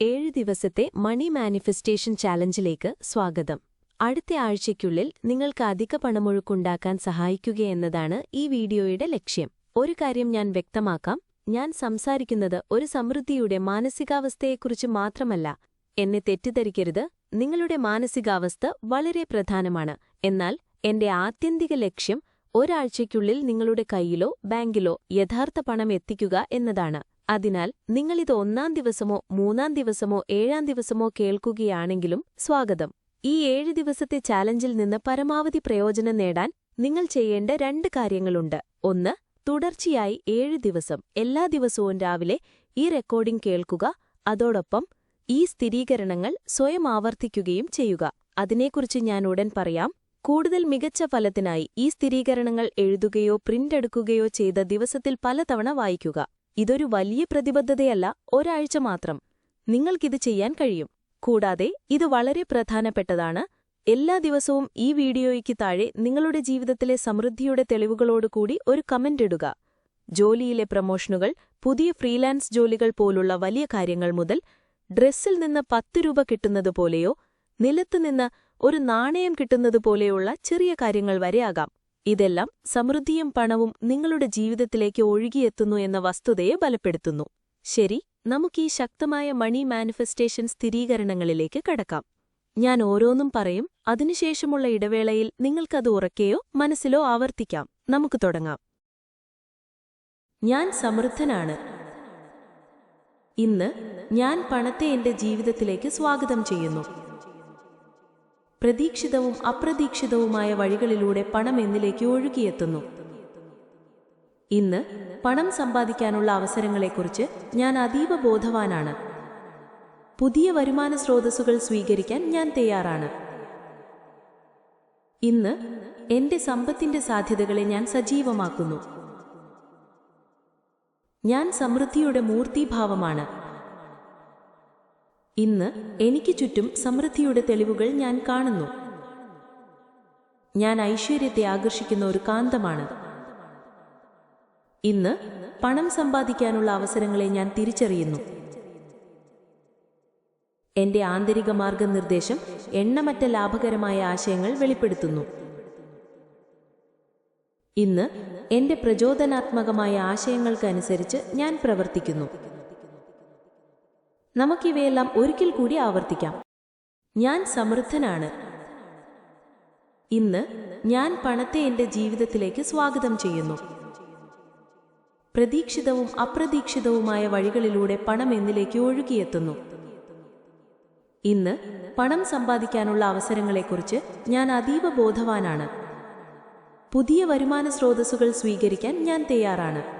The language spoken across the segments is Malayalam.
ഏഴ് ദിവസത്തെ മണി മാനിഫെസ്റ്റേഷൻ ചാലഞ്ചിലേക്ക് സ്വാഗതം. അടുത്ത ആഴ്ചയ്ക്കുള്ളിൽ നിങ്ങൾക്ക് അധിക പണമൊഴുക്കുണ്ടാക്കാൻ സഹായിക്കുകയെന്നതാണ് ഈ വീഡിയോയുടെ ലക്ഷ്യം. ഒരു കാര്യം ഞാൻ വ്യക്തമാക്കാം ഞാൻ സംസാരിക്കുന്നത് ഒരു സമൃദ്ധിയുടെ മാനസികാവസ്ഥയെക്കുറിച്ച് മാത്രമല്ല. എന്നെ തെറ്റിദ്ധരിക്കരുത് നിങ്ങളുടെ മാനസികാവസ്ഥ വളരെ പ്രധാനമാണ്. എന്നാൽ എന്റെ ആത്യന്തിക ലക്ഷ്യം ഒരാഴ്ചയ്ക്കുള്ളിൽ നിങ്ങളുടെ കൈയിലോ ബാങ്കിലോ യഥാർത്ഥ പണം എത്തിക്കുക എന്നതാണ്. അതിനാൽ നിങ്ങളിത് ഒന്നാം ദിവസമോ മൂന്നാം ദിവസമോ ഏഴാം ദിവസമോ കേൾക്കുകയാണെങ്കിലും സ്വാഗതം. ഈ ഏഴ് ദിവസത്തെ ചാലഞ്ചിൽ നിന്ന് പരമാവധി പ്രയോജനം നേടാൻ നിങ്ങൾ ചെയ്യേണ്ട രണ്ട് കാര്യങ്ങളുണ്ട്. ഒന്ന് തുടർച്ചയായി ഏഴ് ദിവസം എല്ലാ ദിവസവും രാവിലെ ഈ റെക്കോർഡിംഗ് കേൾക്കുക. അതോടൊപ്പം ഈ സ്ഥിരീകരണങ്ങൾ സ്വയം ആവർത്തിക്കുകയും ചെയ്യുക. അതിനെക്കുറിച്ച് ഞാൻ ഉടൻ പറയാം. കൂടുതൽ മികച്ച ഫലത്തിനായി ഈ സ്ഥിരീകരണങ്ങൾ എഴുതുകയോ പ്രിന്റെടുക്കുകയോ ചെയ്ത ദിവസത്തിൽ പലതവണ വായിക്കുക. ഇതൊരു വലിയ പ്രതിബദ്ധതയല്ല ഒരാഴ്ച മാത്രം. നിങ്ങൾക്കിത് ചെയ്യാൻ കഴിയും. കൂടാതെ ഇത് വളരെ പ്രധാനപ്പെട്ടതാണ്. എല്ലാ ദിവസവും ഈ വീഡിയോയ്ക്ക് താഴെ നിങ്ങളുടെ ജീവിതത്തിലെ സമൃദ്ധിയുടെ തെളിവുകളോടുകൂടി ഒരു കമന്റ് ഇടുക. ജോലിയിലെ പ്രമോഷനുകൾ പുതിയ ഫ്രീലാൻസ് ജോലികൾ പോലുള്ള വലിയ കാര്യങ്ങൾ മുതൽ ഡ്രസ്സിൽ നിന്ന് പത്ത് രൂപ കിട്ടുന്നതുപോലെയോ നിലത്തുനിന്ന് ഒരു നാണയം കിട്ടുന്നതുപോലെയുള്ള ചെറിയ കാര്യങ്ങൾ വരെയാകാം ഇതെല്ലാം സമൃദ്ധിയും പണവും നിങ്ങളുടെ ജീവിതത്തിലേക്ക് ഒഴുകിയെത്തുന്നു എന്ന വസ്തുതയെ ബലപ്പെടുത്തുന്നു. ശരി നമുക്കീ ശക്തമായ മണി മാനിഫെസ്റ്റേഷൻ സ്ഥിരീകരണങ്ങളിലേക്ക് കടക്കാം. ഞാൻ ഓരോന്നും പറയും അതിനുശേഷമുള്ള ഇടവേളയിൽ നിങ്ങൾക്കത് ഉറക്കെയോ മനസ്സിലോ ആവർത്തിക്കാം. നമുക്ക് തുടങ്ങാം. ഞാൻ സമൃദ്ധനാണ്. ഇന്ന് ഞാൻ പണത്തെ എന്റെ ജീവിതത്തിലേക്ക് സ്വാഗതം ചെയ്യുന്നു. പ്രതീക്ഷിതവും അപ്രതീക്ഷിതവുമായ വഴികളിലൂടെ പണം എന്നിലേക്ക് ഒഴുകിയെത്തുന്നു. ഇന്ന് പണം സമ്പാദിക്കാനുള്ള അവസരങ്ങളെക്കുറിച്ച് ഞാൻ അതീവ ബോധവാനാണ്. പുതിയ വരുമാന സ്രോതസ്സുകൾ സ്വീകരിക്കാൻ ഞാൻ തയ്യാറാണ്. ഇന്ന് എന്റെ സമ്പത്തിന്റെ സാധ്യതകളെ ഞാൻ സജീവമാക്കുന്നു. ഞാൻ സമൃദ്ധിയുടെ മൂർത്തീഭാവമാണ്. ഇന്ന് എനിക്ക് ചുറ്റും സമൃദ്ധിയുടെ തെളിവുകൾ ഞാൻ കാണുന്നു. ഞാൻ ഐശ്വര്യത്തെ ആകർഷിക്കുന്ന ഒരു കാന്തമാണ്. ഇന്ന് പണം സമ്പാദിക്കാനുള്ള അവസരങ്ങളെ ഞാൻ തിരിച്ചറിയുന്നു. എന്റെ ആന്തരിക മാർഗനിർദ്ദേശം എണ്ണമറ്റ ലാഭകരമായ ആശയങ്ങൾ വെളിപ്പെടുത്തുന്നു. ഇന്ന് എന്റെ പ്രചോദനാത്മകമായ ആശയങ്ങൾക്കനുസരിച്ച് ഞാൻ പ്രവർത്തിക്കുന്നു. നമുക്കിവയെല്ലാം ഒരിക്കൽ കൂടി ആവർത്തിക്കാം. ഞാൻ സമൃദ്ധനാണ്. ഇന്ന് ഞാൻ പണത്തെ എന്റെ ജീവിതത്തിലേക്ക് സ്വാഗതം ചെയ്യുന്നു. പ്രതീക്ഷിതവും അപ്രതീക്ഷിതവുമായ വഴികളിലൂടെ പണം എന്നിലേക്ക് ഒഴുകിയെത്തുന്നു. ഇന്ന് പണം സമ്പാദിക്കാനുള്ള അവസരങ്ങളെക്കുറിച്ച് ഞാൻ അതീവ ബോധവാനാണ്. പുതിയ വരുമാന സ്രോതസ്സുകൾ സ്വീകരിക്കാൻ ഞാൻ തയ്യാറാണ്.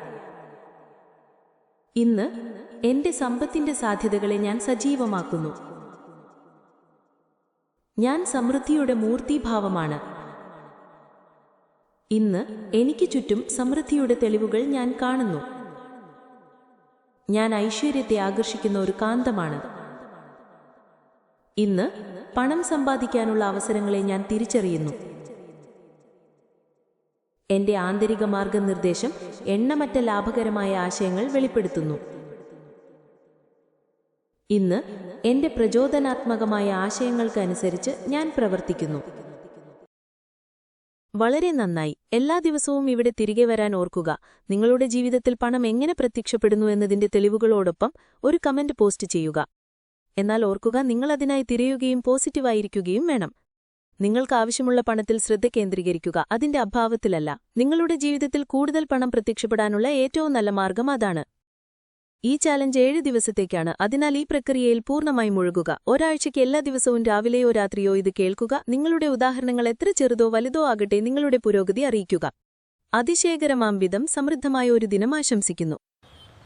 ഇന്ന് എന്റെ സമ്പത്തിന്റെ സാധ്യതകളെ ഞാൻ സജീവമാക്കുന്നു. ഞാൻ സമൃദ്ധിയുടെ മൂർത്തിഭാവമാണ്. ഇന്ന് എനിക്ക് ചുറ്റും സമൃദ്ധിയുടെ തെളിവുകൾ ഞാൻ കാണുന്നു. ഞാൻ ഐശ്വര്യത്തെ ആകർഷിക്കുന്ന ഒരു കാന്തമാണ്. ഇന്ന് പണം സമ്പാദിക്കാനുള്ള അവസരങ്ങളെ ഞാൻ തിരിച്ചറിയുന്നു. എന്റെ ആന്തരിക മാർഗനിർദ്ദേശം എണ്ണമറ്റ ലാഭകരമായ ആശയങ്ങൾ വെളിപ്പെടുത്തുന്നു. ഇന്ന് എന്റെ പ്രചോദനാത്മകമായ ആശയങ്ങൾക്കനുസരിച്ച് ഞാൻ പ്രവർത്തിക്കുന്നു. വളരെ നന്നായി. എല്ലാ ദിവസവും ഇവിടെ തിരികെ വരാൻ ഓർക്കുക. നിങ്ങളുടെ ജീവിതത്തിൽ പണം എങ്ങനെ പ്രത്യക്ഷപ്പെടുന്നു എന്നതിന്റെ തെളിവുകളോടൊപ്പം ഒരു കമന്റ് പോസ്റ്റ് ചെയ്യുക. എന്നാൽ ഓർക്കുക നിങ്ങളതിനായി തിരയുകയും പോസിറ്റീവായിരിക്കുകയും വേണം. നിങ്ങൾക്ക് ആവശ്യമുള്ള പണത്തിൽ ശ്രദ്ധ കേന്ദ്രീകരിക്കുക അതിന്റെ അഭാവത്തിലല്ല. നിങ്ങളുടെ ജീവിതത്തിൽ കൂടുതൽ പണം പ്രത്യക്ഷപ്പെടാനുള്ള ഏറ്റവും നല്ല മാർഗം അതാണ്. ഈ ചാലഞ്ച് ഏഴ് ദിവസത്തേക്കാണ്. അതിനാൽ ഈ പ്രക്രിയയിൽ പൂർണമായി മുഴുകുക ഒരാഴ്ചയ്ക്ക് എല്ലാ ദിവസവും രാവിലെയോ രാത്രിയോ ഇത് കേൾക്കുക. നിങ്ങളുടെ ഉദാഹരണങ്ങൾ എത്ര ചെറുതോ വലുതോ ആകട്ടെ നിങ്ങളുടെ പുരോഗതി അറിയിക്കുക. അതിശയകരമാം വിധം സമൃദ്ധമായ ഒരു ദിനം ആശംസിക്കുന്നു.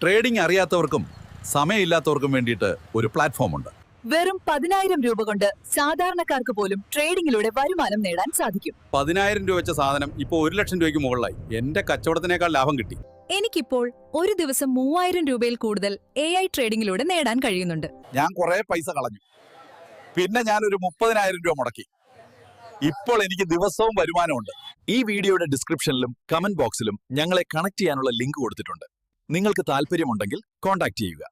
ട്രേഡിംഗ് അറിയാത്തവർക്കും സമയമില്ലാത്തവർക്കും വേണ്ടിയിട്ട് ഒരു പ്ലാറ്റ്ഫോം ഉണ്ട് വെറും പതിനായിരം രൂപ കൊണ്ട് സാധാരണക്കാർക്ക് പോലും ട്രേഡിംഗിലൂടെ വരുമാനം നേടാൻ സാധിക്കും. പതിനായിരം രൂപ വെച്ച സാധനം ഇപ്പോൾ ഒരു ലക്ഷം രൂപയ്ക്ക് മുകളിലായി. എന്റെ കച്ചവടത്തിനേക്കാൾ ലാഭം കിട്ടി. എനിക്കിപ്പോൾ ഒരു ദിവസം മൂവായിരം രൂപയിൽ കൂടുതൽ എ ഐ ട്രേഡിംഗിലൂടെ നേടാൻ കഴിയുന്നുണ്ട്. ഞാൻ കുറെ പൈസ കളഞ്ഞു. പിന്നെ ഞാൻ ഒരു മുപ്പതിനായിരം രൂപ മുടക്കി. ഇപ്പോൾ എനിക്ക് ദിവസവും വരുമാനമുണ്ട്. ഈ വീഡിയോയുടെ ഡിസ്ക്രിപ്ഷനിലും കമന്റ് ബോക്സിലും ഞങ്ങളെ കണക്ട് ചെയ്യാനുള്ള ലിങ്ക് കൊടുത്തിട്ടുണ്ട്. നിങ്ങൾക്ക് താല്പര്യമുണ്ടെങ്കിൽ കോൺടാക്ട് ചെയ്യുക.